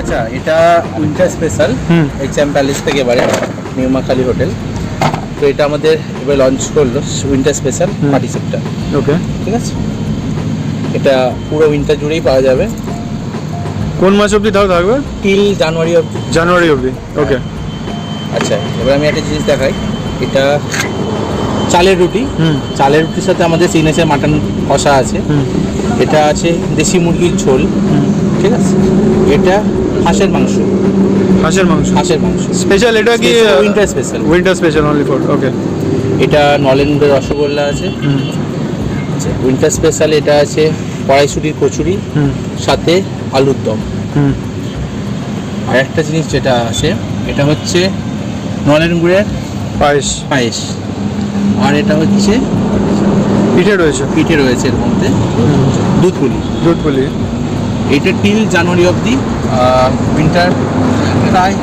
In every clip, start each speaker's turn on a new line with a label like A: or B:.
A: আচ্ছা এটা winter special. Exam palace থেকে এবারে নিউমাখালি হোটেল তো এটা আমাদের এবার লঞ্চ করল উইন্টার স্পেশাল। পার্টি সেটটা
B: ওকে
A: ঠিক আছে? এটা পুরো উইন্টার জুড়েই পাওয়া যাবে।
B: কোন মাস অবধি তাও থাকবে?
A: টিল জানুয়ারি অবধি।
B: জানুয়ারি অবধি ওকে
A: আচ্ছা এবার আমি একটা জিনিস দেখাই। এটা চালের রুটি।
B: হুম।
A: চালের রুটির সাথে আমাদের সিগনেচার মাটন কষা আছে। এটা আছে দেশি মুরগির ঝোল ঠিক আছে? এটা হাঁসের মাংস।
B: হাঁসের মাংস।
A: হাঁসের মাংস।
B: স্পেশাল এটা কি
A: winter special
B: winter special only for okay
A: এটা নলেন্দ্রের রসগোল্লা আছে।
B: হুম।
A: আচ্ছা উইন্টার স্পেশাল এটা আছে কড়াইশুটির কচুরি সাথে আলুর দম। আর একটা জিনিস যেটা আছে এটা হচ্ছে নলেন গুড়ের
B: পায়েস।
A: পায়েস। আর এটা হচ্ছে
B: পিঠে রয়েছে?
A: পিঠে রয়েছে এর মধ্যে। দুধ পুলি
B: দুধ পুলি
A: এটা টিল জানুয়ারি অবধি উইন্টার প্রায়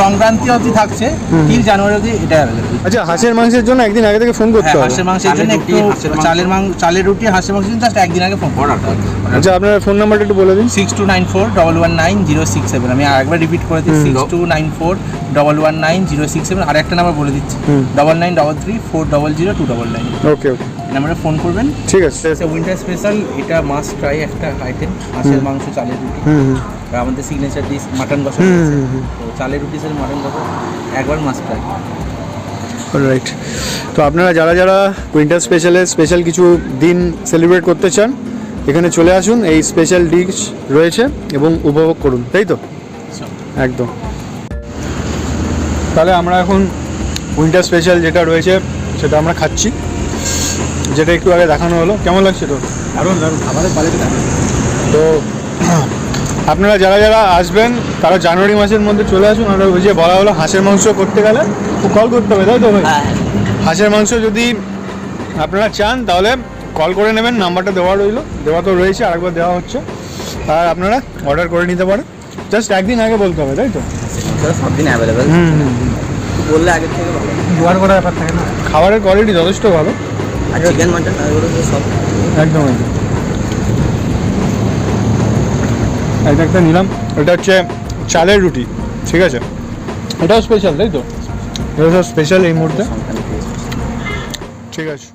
A: সংক্রান্তি অবধি থাকছে। টিল জানুয়ারি অবধি এটা অ্যাভেলেবল
B: আচ্ছা হাঁসের মাংসের জন্য একদিন আগে থেকে ফোন করতে
A: হ্যাঁ
B: হবে।
A: হাঁসের মাংসের জন্য একটু চালের মাংস। চালের রুটি হাঁসের মাংসের জন্য জাস্ট একদিন আগে ফোন করতে হবে
B: আচ্ছা আপনার ফোন নাম্বারটা একটু বলে দিন।
A: Six two nine four double one nine zero six seven আমি আরেকবার রিপিট করে দিচ্ছি। Six two nine four double one nine zero six seven আর একটা নাম্বার বলে দিচ্ছি। Double nine double three four double zero two double nine
B: okay okay
A: নাম্বারে phone করবেন।
B: ঠিক আছে
A: উইন্টার স্পেশাল এটা মাস্ট ট্রাই একটা আইটেম
B: হুম।
A: মাংস চালের রুটি। আর আমাদের সিগনেচার ডিশ মাটন কষা। তো চালের রুটি সাথে মাটন কষা একবার মাস্ট ট্রাই
B: রাইট তো আপনারা যারা যারা উইন্টার স্পেশালে স্পেশাল কিছু দিন সেলিব্রেট করতে চান এখানে চলে আসুন এই স্পেশাল ডিশ রয়েছে এবং উপভোগ করুন তাই তো? একদম। তাহলে আমরা এখন উইন্টার স্পেশাল যেটা রয়েছে সেটা আমরা খাচ্ছি। যেটা একটু আগে দেখানো হলো। কেমন লাগছে তো
A: দারুণ দারুণ। আমাদের কোয়ালিটি দারুণ।
B: তো আপনারা যারা যারা আসবেন তারা জানুয়ারি মাসের মধ্যে চলে আসুন। আমরা ওই যে বলা হলো হাঁসের মাংস করতে গেলে কল করতে হবে তাই তো ভাই? হাঁসের মাংস যদি আপনারা চান তাহলে কল করে নেবেন নাম্বারটা দেওয়া রইল। দেওয়া তো রয়েছে আরেকবার দেওয়া হচ্ছে। আর আপনারা অর্ডার করে নিতে পারেন। জাস্ট একদিন আগে বলতে হবে তাই তো?
A: সব দিন অ্যাভেলেবেল
B: হুম হুম।
A: বললে আগে থেকে ভালো।
C: ব্যাপার থাকে না।
B: খাবারের কোয়ালিটি যথেষ্ট ভালো।
A: আর চিকেন মাটন এগুলো তো সব।
B: একদম একদম। এটা একটা নিলাম এটা হচ্ছে চালের রুটি ঠিক আছে? এটাও স্পেশাল তাই তো? এটা স্পেশাল এই মুহূর্তে। ঠিক আছে।